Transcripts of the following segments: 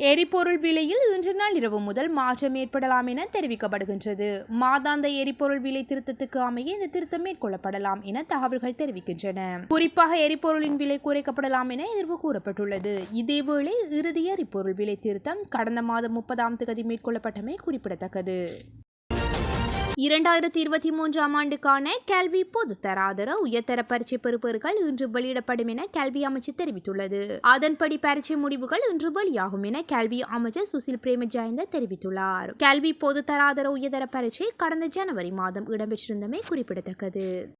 எரிபொருள் விலையில் இன்று நள்ளிரவு முதல் மாற்றம் ஏற்படலாம் என தெரிவிக்கப்படுகின்றது. மாதாந்த எரிபொருள் விலை திருத்தத்துக்கு அமைய இந்த திருத்தம் மேற்கொள்ளப்படலாம் என தகவல்கள் தெரிவிக்கின்றன. குறிப்பாக எரிபொருளின் விலை குறைக்கப்படலாம் என எதிர்வு கூறப்பட்டுள்ளது. இதேவேளை இறுதி எரிபொருள் விலை திருத்தம் கடந்த மாதம் முப்பதாம் தேதி மேற்கொள்ளப்பட்டமை குறிப்பிடத்தக்கது. இரண்டாயிரத்தி இருபத்தி மூன்றாம் ஆண்டுக்கான கல்வி பொதுத்தராதர உயர்தர பரீட்சை பெறுபவர்கள் இன்று வெளியிடப்படும் என கல்வி அமைச்சு தெரிவித்துள்ளது. அதன்படி பரீட்சை முடிவுகள் இன்று வெளியாகும் என கல்வி அமைச்சர் சுசில் பிரேமஜாயந்த தெரிவித்துள்ளார். கல்வி பொதுத்தராதர உயர்தர பரீட்சை கடந்த ஜனவரி மாதம் இடம்பெற்றிருந்தமை குறிப்பிடத்தக்கது.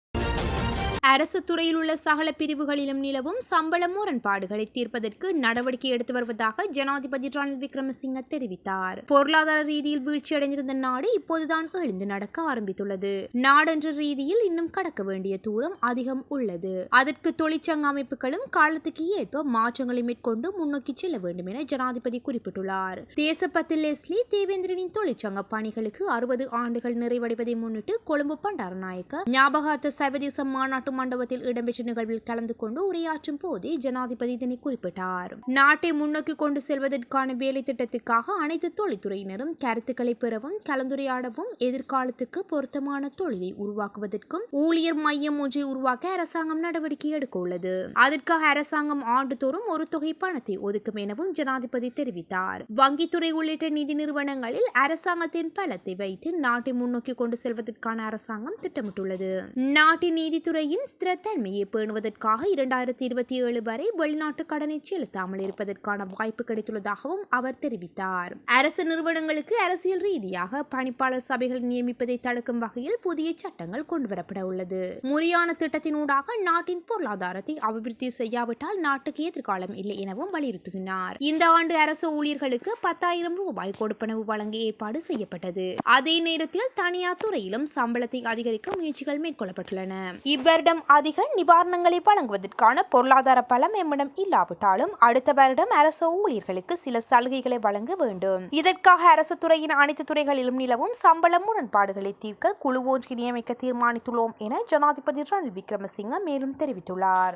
அரசு துறையில் உள்ள சகல பிரிவுகளிலும் நிலவும் சம்பள முரண்பாடுகளை தீர்ப்பதற்கு நடவடிக்கை எடுத்து வருவதாக ஜனாதிபதி ரணில் விக்ரமசிங்க தெரிவித்தார். பொருளாதார ரீதியில் வீழ்ச்சியடைந்திருந்த நாடு இப்போதுதான் எழுந்து நடக்க ஆரம்பித்துள்ளது. நாடென்ற ரீதியில் இன்னும் கடக்க வேண்டிய தூரம் அதிகம் உள்ளது. அதற்கு தொழிற்சங்க அமைப்புகளும் காலத்துக்கு ஏற்ப மாற்றங்களை மேற்கொண்டு முன்னோக்கி செல்ல வேண்டும் என ஜனாதிபதி குறிப்பிட்டுள்ளார். தேசப்பத்து லெஸ்லி தேவேந்திரனின் தொழிற்சங்க பணிகளுக்கு அறுபது ஆண்டுகள் நிறைவடைவதை முன்னிட்டு கொழும்பு பண்டாரநாயக்க ஞாபகார்த்த சர்வதேச மாநாட்டு மண்டபத்தில் இடம்பெற்ற நிகழ்வில் கலந்து கொண்டு உரையாற்றும் போதே ஜனாதிபதி இதனை குறிப்பிட்டார். நாட்டை முன்னோக்கி கொண்டு செல்வதற்கான வேலை திட்டத்துக்காக அனைத்து தொழில்துறையினரும் கருத்துக்களை பெறவும் கலந்துரையாடவும் எதிர்காலத்துக்கு பொருத்தமான தொழிலை உருவாக்குவதற்கும் ஊழியர் மையம் ஒன்றை உருவாக்க அரசாங்கம் நடவடிக்கை எடுக்க உள்ளது. அதற்காக அரசாங்கம் ஆண்டுதோறும் ஒரு தொகை பணத்தை ஒதுக்கும் எனவும் ஜனாதிபதி தெரிவித்தார். வங்கித்துறை உள்ளிட்ட நிதி நிறுவனங்களில் அரசாங்கத்தின் பலத்தை வைத்து நாட்டை முன்னோக்கி கொண்டு செல்வதற்கான அரசாங்கம் திட்டமிட்டுள்ளது. நாட்டின் நீதித்துறையின் ஸ்திரத்தன்மையை பேணுவதற்காக இரண்டாயிரத்தி இருபத்தி ஏழு வரை வெளிநாட்டு கடனை செலுத்தாமல் இருப்பதற்கான வாய்ப்பு கிடைத்துள்ளதாகவும் அவர் தெரிவித்தார். அரசு நிறுவனங்களுக்கு அரசியல் ரீதியாக பணிப்பாளர் சபைகள் நியமிப்பதை தடுக்கும் வகையில் புதிய சட்டங்கள் கொண்டுவரப்பட உள்ளது. முறையான திட்டத்தினூடாக நாட்டின் பொருளாதாரத்தை அபிவிருத்தி செய்யாவிட்டால் நாட்டுக்கு எதிர்காலம் இல்லை எனவும் வலியுறுத்துகிறார் இந்த ஆண்டு அரசு ஊழியர்களுக்கு பத்தாயிரம் ரூபாய் கொடுப்பனவு வழங்க ஏற்பாடு செய்யப்பட்டது. அதே நேரத்தில் தனியார் துறையிலும் சம்பளத்தை அதிகரிக்க முயற்சிகள் மேற்கொள்ளப்பட்டுள்ளன. இவ்வருடம் அதிக நிவாரணங்களை வழங்குவதற்கான பொருளாதார பலம் எம்மிடம் இல்லாவிட்டாலும் அடுத்த வருடம் அரசு ஊழியர்களுக்கு சில சலுகைகளை வழங்க வேண்டும். இதற்காக அரசு துறையின் அனைத்து துறைகளிலும் நிலவும் சம்பள முரண்பாடுகளை தீர்க்க குழு ஒன்றை நியமிக்க தீர்மானித்துள்ளோம் என ஜனாதிபதி ரணில் விக்ரமசிங்க மேலும் தெரிவித்துள்ளார்.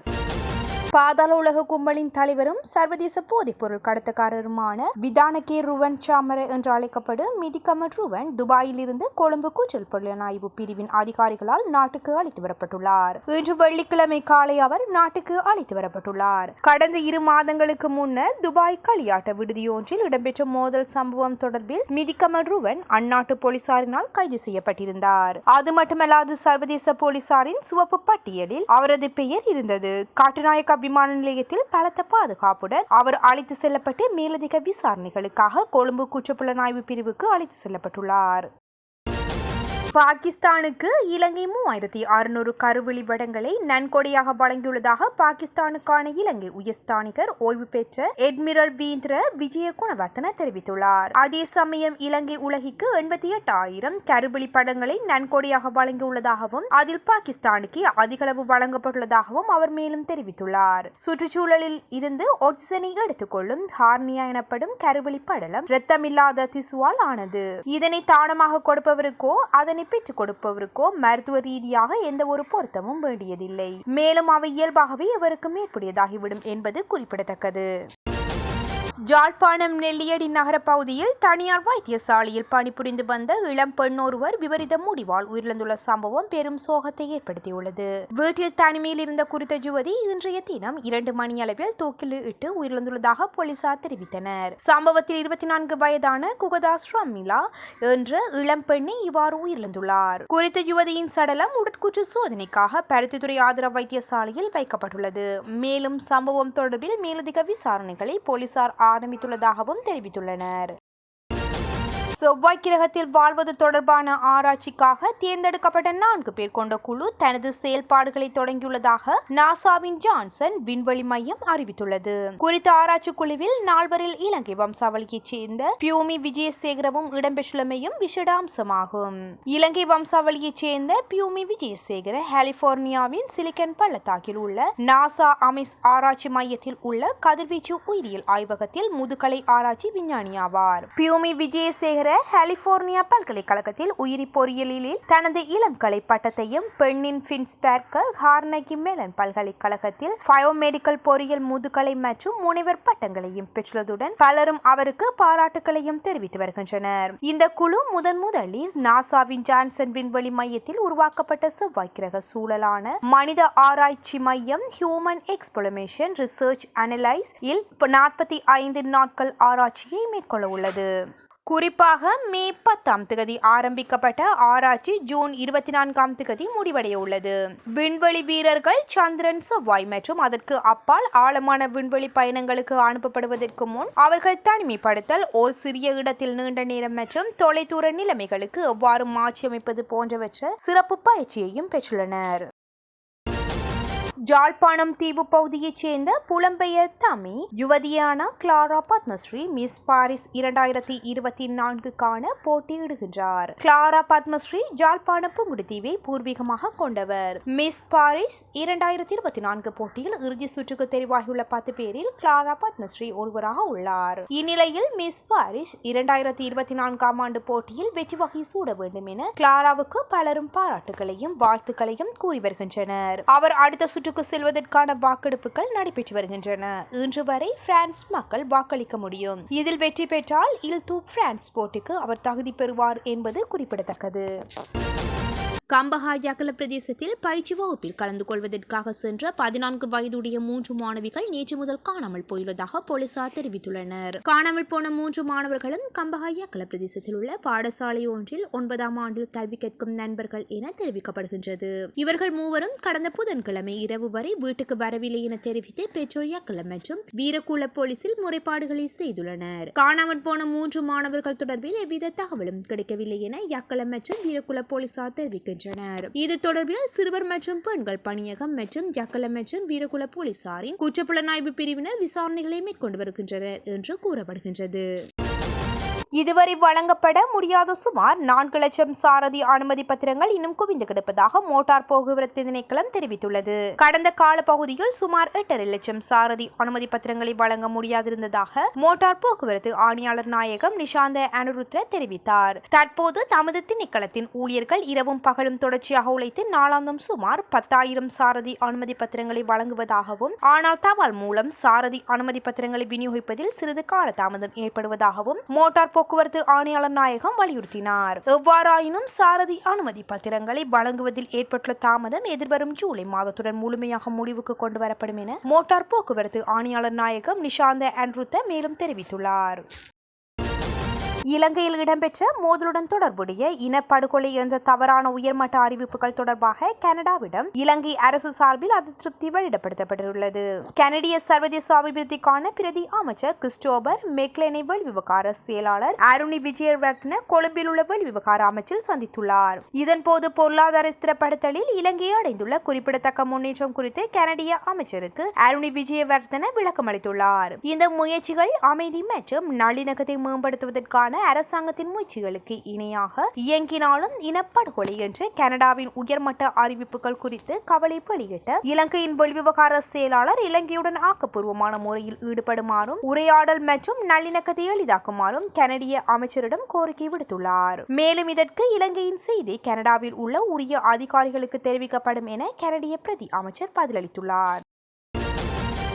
பாதாள உலக கும்பலின் தலைவரும் சர்வதேச போதைப்பொருள் கடத்தக்காரருமான விதானகே ருவன் சாமர என்று அழைக்கப்படும் மிதிகமட் ருவன் துபாயில் இருந்து கொழும்பு கூச்சல் புலனாய்வு பிரிவின் அதிகாரிகளால் நாட்டுக்கு அழைத்து வரப்பட்டுள்ளார். இன்று வெள்ளிக்கிழமை காலை அவர் நாட்டுக்கு அழைத்து வரப்பட்டுள்ளார். கடந்த இரு மாதங்களுக்கு முன்னர் துபாய் களியாட்ட விடுதியொன்றில் இடம்பெற்ற மோதல் சம்பவம் தொடர்பில் மிதிகமட் ருவன் அந்நாட்டு போலீசாரினால் கைது செய்யப்பட்டிருந்தார். அது மட்டுமல்லாது சர்வதேச போலீசாரின் சிவப்பு பட்டியலில் அவரது பெயர் இருந்தது. காட்டுநாயக்க விமான நிலையத்தில் பலத்த பாதுகாப்புடன் அவர் அழைத்து செல்லப்பட்டு மேலதிக விசாரணைகளுக்காக கொழும்பு குற்றப்புலனாய்வு பிரிவுக்கு அழைத்து செல்லப்பட்டுள்ளார். பாகிஸ்தானுக்கு இலங்கை மூவாயிரத்தி அறுநூறு கருவெளி வடங்களை நன்கொடையாக வழங்கியுள்ளதாக பாகிஸ்தானுக்கான இலங்கை உயர்ஸ்தானிகர் ஓய்வு பெற்ற எட்மிரல் வீந்திர விஜய குணவர்த்தன தெரிவித்துள்ளார். அதே சமயம் இலங்கை உலகிற்கு எண்பத்தி எட்டு ஆயிரம் கருவெளி படங்களை நன்கொடையாக வழங்கியுள்ளதாகவும் அதில் பாகிஸ்தானுக்கு அதிகளவு வழங்கப்பட்டுள்ளதாகவும் அவர் மேலும் தெரிவித்துள்ளார். சுற்றுச்சூழலில் இருந்து ஆக்சிஜனை எடுத்துக்கொள்ளும் ஹார்னியா எனப்படும் கருவெளி படலம் இரத்தமில்லாத திசுவால் ஆனது. இதனை தானமாக கொடுப்பவருக்கோ அதனை பெற்றுக் கொடுப்பவருக்கோ மருத்துவ ரீதியாக எந்த ஒரு பொருத்தமும் வேண்டியதில்லை. மேலும் அவை இயல்பாகவே இவருக்கு மேற்புடையதாகிவிடும் என்பது குறிப்பிடத்தக்கது. ஜாழ்ப்பாணம் நெல்லியடி நகர பகுதியில் தனியார் வைத்தியசாலையில் பணிபுரிந்து வந்த இளம் பெண் ஒருவர் விபரீத முடிவால் உயிரிழந்துள்ள சம்பவம் பெரும் சோகத்தை ஏற்படுத்தியுள்ளது. வீட்டில் தனிமையில் இருந்த குறித்த யுவதி இன்றைய தினம் இரண்டு மணி அளவில் தூக்கில் இட்டு உயிரிழந்துள்ளதாக போலீசார் தெரிவித்தனர். சம்பவத்தில் இருபத்தி நான்கு வயதான குகதாஸ் ரமிலா என்ற இளம் பெண்ணை இவ்வாறு உயிரிழந்துள்ளார். குறித்த யுவதியின் சடலம் உடற்கூற்று சோதனைக்காக பருத்தித்துறை ஆதரவு வைத்தியசாலையில் வைக்கப்பட்டுள்ளது. மேலும் சம்பவம் தொடர்பில் மேலதிக விசாரணைகளை போலீசார் ஆரம்பித்துள்ளதாகவும் தெரிவித்துள்ளனர். செவ்வாய் கிரகத்தில் வாழ்வது தொடர்பான ஆராய்ச்சிக்காக தேர்ந்தெடுக்கப்பட்ட நான்கு பேர் கொண்ட குழு தனது செயல்பாடுகளை தொடங்கியுள்ளதாக நாசாவின் ஜான்சன் விண்வெளி மையம் அறிவித்துள்ளது. குறித்த ஆராய்ச்சி குழுவில் நால்வரில் இலங்கை வம்சாவளியைச் சேர்ந்த பியூமி விஜயசேகரவும் இடம்பெற்றுள்ளமையும் விசேட அம்சமாகும் இலங்கை வம்சாவளியைச் சேர்ந்த பியூமி விஜயசேகர கலிபோர்னியாவின் சிலிக்கன் பள்ளத்தாக்கில் உள்ள நாசா அமிஸ் ஆராய்ச்சி மையத்தில் உள்ள கதிர்வீச்சு உயிரியல் ஆய்வகத்தில் முதுகலை ஆராய்ச்சி விஞ்ஞானி ஆவார். பியூமி விஜயசேகர கலிபோர்னியா பல்கலைக்கழகத்தில் உயிரி பொறியியலில் தனது இளங்கலை பட்டத்தையும் பெண்ணின் பின்ஸ்பேர்கர் ஹார்னகி மேலன் பல்கலைக்கழகத்தில் பயோமெடிக்கல் பொறியியல் முதுகலை மற்றும் முனைவர் பட்டங்களையும் பெற்றுள்ளதுடன் பலரும் அவருக்கு பாராட்டுகளையும் தெரிவித்து வருகின்றனர். இந்த குழு முதன் முதலில் நாசாவின் ஜான்சன் விண்வெளி மையத்தில் உருவாக்கப்பட்ட செவ்வாய் கிரக சூழலான மனித ஆராய்ச்சி மையம் ஹியூமன் எக்ஸ்பிளமேஷன் ரிசர்ச் அனலைஸ் இல் நாற்பத்தி ஐந்து நாட்கள் ஆராய்ச்சியை மேற்கொள்ள உள்ளது. குறிப்பாக மே பத்தாம் திகதி ஆரம்பிக்கப்பட்ட ஆராய்ச்சி ஜூன் இருபத்தி நான்காம் திகதி முடிவடைய உள்ளது. விண்வெளி வீரர்கள் சந்திரன் செவ்வாய் மற்றும் அதற்கு அப்பால் ஆழமான விண்வெளி பயணங்களுக்கு அனுப்பப்படுவதற்கு முன் அவர்கள் தனிமைப்படுத்தல் ஓர் சிறிய இடத்தில் நீண்ட நேரம் மற்றும் தொலைதூர நிலைமைகளுக்கு எவ்வாறு மாற்றியமைப்பது போன்றவற்றை சிறப்பு பயிற்சியையும் பெற்றுள்ளனர். ஜாழ்ப்பாணம் தீவு பகுதியைச் சேர்ந்த புலம்பெயர் தமிழ் யுவதியான கிளாரா பத்மஸ்ரீ மிஸ் பாரிஸ் இரண்டாயிரத்தி இருபத்தி நான்குக்கான போட்டியிடுகின்றார். கிளாரா பத்மஸ்ரீ ஜாழ்ப்பாண புங்குடுதீவை பூர்வீகமாக கொண்டவர். மிஸ் பாரிஸ் இரண்டாயிரத்தி இருபத்தி நான்கு போட்டியில் இறுதி சுற்றுக்கு தெரிவாகியுள்ள பத்து பேரில் கிளாரா பத்மஸ்ரீ ஒருவராக உள்ளார். இந்நிலையில் மிஸ் பாரிஸ் இரண்டாயிரத்தி இருபத்தி நான்காம் ஆண்டு போட்டியில் வெற்றி வகை சூட வேண்டும் என கிளாராவுக்கு பலரும் பாராட்டுகளையும் வாழ்த்துக்களையும் கூறி வருகின்றனர். அவர் அடுத்த சுற்று பிரான்சுக்கு செல்வதற்கான வாக்கெடுப்புகள் நடைபெற்று வருகின்றன. இன்று வரை பிரான்ஸ் மக்கள் வாக்களிக்க முடியும். இதில் வெற்றி பெற்றால் இல் தூ பிரான்ஸ் போட்டிக்கு அவர் தகுதி பெறுவார் என்பது குறிப்பிடத்தக்கது. கம்பஹா யகல பிரதேசத்தில் பயிற்சி வகுப்பில் கலந்து கொள்வதற்காக சென்ற பதினான்கு வயதுடைய மூன்று மாணவிகள் நேற்று முதல் காணாமல் போயுள்ளதாக போலீசார் தெரிவித்துள்ளனர். காணாமல் போன மூன்று மாணவர்களும் கம்பஹாயாக்கல பிரதேசத்தில் உள்ள பாடசாலை ஒன்றில் ஒன்பதாம் ஆண்டில் கல்வி கேட்கும் நண்பர்கள் என தெரிவிக்கப்படுகின்றது. இவர்கள் மூவரும் கடந்த புதன்கிழமை இரவு வரை வீட்டுக்கு வரவில்லை என தெரிவித்து பெற்றோர் மற்றும் வீரக்குள போலீசில் முறைப்பாடுகளை செய்துள்ளனர். காணாமல் போன மூன்று மாணவர்கள் தொடர்பில் எவ்வித தகவலும் கிடைக்கவில்லை என யக்கலம் மற்றும் வீரக்குள போலீசார் தெரிவிக்கின்றனர். இது தொடர்பில் சிறுவர் மற்றும் பெண்கள் பணியகம் மற்றும் யக்கல மற்றும் வீரகுல போலீசாரின் குற்றப்புலனாய்வு பிரிவினர் விசாரணைகளை மேற்கொண்டு வருகின்றனர் என்று கூறப்படுகின்றது. இதுவரை வழங்கப்பட முடியாத சுமார் நான்கு லட்சம் சாரதி அனுமதி பத்திரங்கள் இன்னும் குவிந்து கிடப்பதாக மோட்டார் போக்குவரத்து திணைக்களம் தெரிவித்துள்ளது. கடந்த கால பகுதியில் சுமார் எட்டரை லட்சம் சாரதி அனுமதி பத்திரங்களை வழங்க முடியாதிருந்ததாக மோட்டார் போக்குவரத்து ஆணையாளர் நாயகம் நிஷாந்த அனுருத்ர தெரிவித்தார். தற்போது தமது திணைக்களத்தின் ஊழியர்கள் இரவும் பகலும் தொடர்ச்சியாக உழைத்து நாளாந்தம் சுமார் பத்தாயிரம் சாரதி அனுமதி பத்திரங்களை வழங்குவதாகவும் ஆனால் தபால் மூலம் சாரதி அனுமதி பத்திரங்களை விநியோகிப்பதில் சிறிது கால தாமதம் ஏற்படுவதாகவும் மோட்டார் போக்குவரத்து ஆணையாளர் நாயகம் வலியுறுத்தினார். எவ்வாறாயினும் சாரதி அனுமதி பத்திரங்களை வழங்குவதில் ஏற்பட்டுள்ள தாமதம் எதிர்வரும் ஜூலை மாதத்துடன் முழுமையாக முடிவுக்கு கொண்டு வரப்படும் என மோட்டார் போக்குவரத்து ஆணையாளர் நாயகம் நிஷாந்த அன்ருத்த மேலும் தெரிவித்துள்ளார். இலங்கையில் இடம்பெற்ற மோதலுடன் தொடர்புடைய இனப்படுகொலை என்ற தவறான உயர்மட்ட அறிவிப்புகள் தொடர்பாக கனடாவிடம் இலங்கை அரசு சார்பில் அதிருப்தி வெளியிடப்படுத்தப்பட்டுள்ளது. கனடிய சர்வதேச அபிவிருத்திக்கான பிரதி அமைச்சர் கிறிஸ்டோபர் மெக்லேனை வெளிவிவகார செயலாளர் அருணி விஜயரத்ன கொழும்பில் உள்ள வெளிவிவகார அமைச்சர் சந்தித்துள்ளார். இதன்போது பொருளாதார ஸ்திரப்படுத்தலில் இலங்கையை அடைந்துள்ள குறிப்பிடத்தக்க முன்னேற்றம் குறித்து கனடிய அமைச்சருக்கு அருணி விஜயவர்தன விளக்கம் அளித்துள்ளார் இந்த முயற்சிகள் அமைதி மற்றும் நல்லிணக்கத்தை மேம்படுத்துவதற்கான அரசாங்கத்தின் முயற்சிகளுக்கு இணையாக இயங்கினாலும் இனப்படுகொலை என்று கனடாவின் உயர்மட்ட அறிவிப்புகள் குறித்து கவலை வெளியிட்ட இலங்கையின் வெளிவிவகார செயலாளர் இலங்கையுடன் ஆக்கப்பூர்வமான முறையில் ஈடுபடுமாறும் உரையாடல் மற்றும் நல்லிணக்கத்தை எளிதாக்குமாறும் கனடிய அமைச்சரிடம் கோரிக்கை விடுத்துள்ளார். மேலும் இதற்கு இலங்கையின் செய்தி கனடாவில் உள்ள உரிய அதிகாரிகளுக்கு தெரிவிக்கப்படும் என கனடிய பிரதி அமைச்சர் பதிலளித்துள்ளார்.